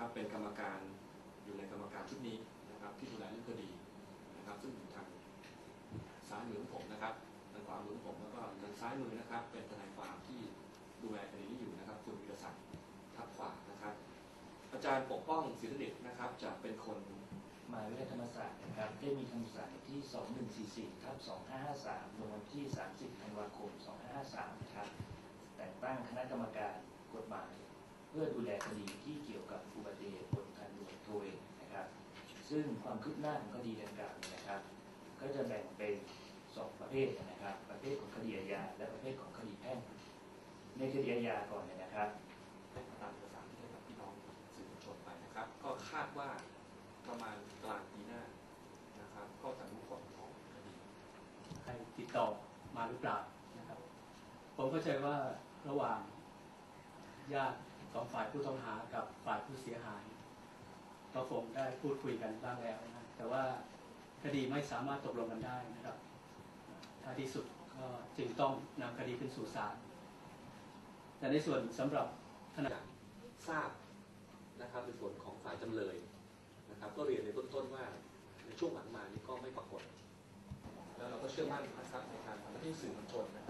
นะครับเป็นกรรมการอยู่ในกรรมการชุดนี้นะครับที่ดูแลเรื่องคดีนะครับ ซึ่งอยู่ทางซ้ายมือของผมนะครับทางขวามือของผมแล้วก็ทางซ้ายมือนะครับ เป็นทนายความที่ดูแลคดีนี้อยู่นะครับ คุณวิรศักดิ์ทับขวานะครับ อาจารย์ปกป้องศิริเดชนะครับจะเป็นคนมหาวิทยาลัยธรรมศาสตร์นะครับได้มีคำสั่งที่ 2144ทับ2553ลงวันที่ 30ธันวาคม 2553นะครับแต่งตั้งคณะกรรมการกฎหมาย เพื่อดูแลคดีที่เกี่ยวกับอุบัติเหตุบนทางด่วนโทเวนะครับ ซึ่งความคืบหน้าของคดีดังกล่าวนะครับ ก็จะแบ่งเป็นสองประเภทนะครับ ประเภทของคดีอาญาและประเภทของคดีแพ่งในคดีอาญาก่อนเนี่ยนะครับตามเอกสารให้กับพี่น้องสื่อมวลชนไปนะครับ ก็คาดว่าประมาณกลางปีหน้านะครับ ก็จะรู้ผลของคดีใครติดต่อมาหรือเปล่านะครับ ผมเข้าใจว่าระหว่างญาติ ของฝ่ายผู้ต้องหากับฝ่ายผู้เสียหายก็คงได้พูดคุยกันบ้างแล้วนะแต่ว่าคดีไม่สามารถตกลงกันได้นะครับท้ายที่สุดก็จึงต้องนำคดีขึ้นสู่ศาลแต่ในส่วนสำหรับทนายทราบนะครับในส่วนของฝ่ายจำเลยนะครับ ก็เรียนในเบื้องต้นว่าในช่วงหลังมานี่ก็ไม่ปรากฏ แล้วเราก็เชื่อมั่นนะครับในการทำหน้าที่สื่อมวลชนนะครับ